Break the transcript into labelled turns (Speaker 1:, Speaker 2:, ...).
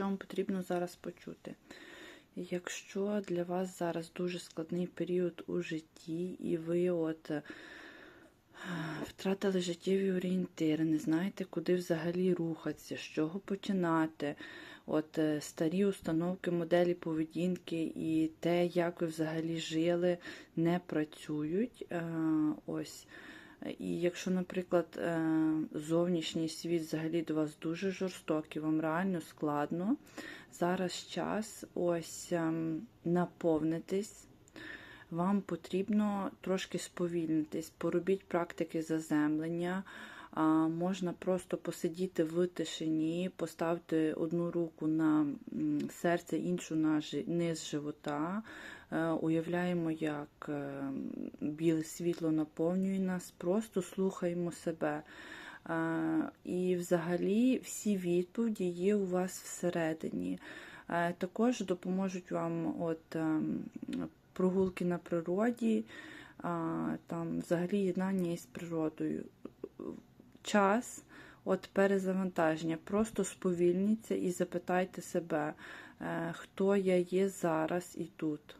Speaker 1: що вам потрібно зараз почути. Якщо для вас зараз дуже складний період у житті, і ви от е, втратили життєві орієнтири, не знаєте, куди взагалі рухатися, з чого починати, от е, старі установки, моделі поведінки і те, як ви взагалі жили, не працюють. е, Ось. І якщо, наприклад, е, зовнішній світ взагалі до вас дуже жорстокий, вам реально складно, зараз час ось ем, наповнитись, вам потрібно трошки сповільнитись, поробіть практики заземлення. Можна просто посидіти в тишині, поставити одну руку на серце, іншу на низ живота. Е, Уявляємо, як е, біле світло наповнює нас, просто слухаємо себе. Е, І взагалі всі відповіді є у вас всередині. Також допоможуть вам от, прогулки на природі, там взагалі єднання із природою. Час от перезавантаження. Просто сповільніться і запитайте себе, е, хто я є зараз і тут.